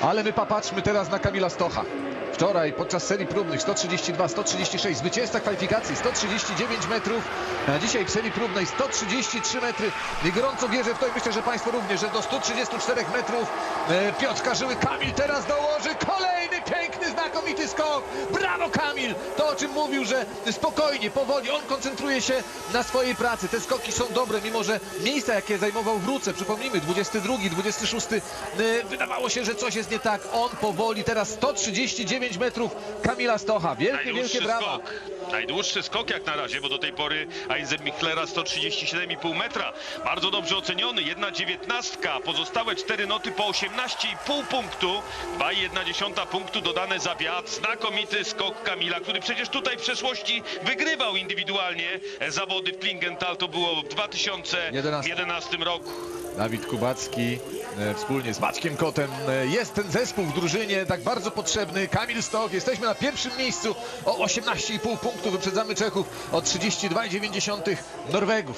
Ale my popatrzmy teraz na Kamila Stocha. Wczoraj podczas serii próbnych 132, 136, zwycięzca kwalifikacji 139 metrów, a dzisiaj w serii próbnej 133 metry. I gorąco wierzę w to i myślę, że Państwo również, że do 134 metrów e, Piotr Karzyły, Kamil teraz dołoży kolejny piękny, znakomity skok. Brawo Kamil! To o czym mówił, że spokojnie, powoli, on koncentruje się na swojej pracy. Te skoki są dobre, mimo że miejsca jakie zajmował w Ruce, przypomnijmy, 22, 26, e, wydawało się, że coś jest nie tak. On powoli, teraz 139 metrów Kamila Stocha. Wielkie, wielkie brawa. skok. Najdłuższy skok jak na razie, bo do tej pory Einzel Michlera 137,5 metra. Bardzo dobrze oceniony. Jedna dziewiętnastka, pozostałe cztery noty po 18,5 punktu. 2,1 punktu dodane za wiatr. Znakomity skok Kamila, który przecież tutaj w przeszłości wygrywał indywidualnie zawody w Klingenthal. To było w 2011 roku. Dawid Kubacki e, wspólnie z Maćkiem Kotem. E, jest ten zespół w drużynie tak bardzo potrzebny. Kamil Stoch, jesteśmy na pierwszym miejscu o 18,5 punktów. Wyprzedzamy Czechów o 32,9 Norwegów.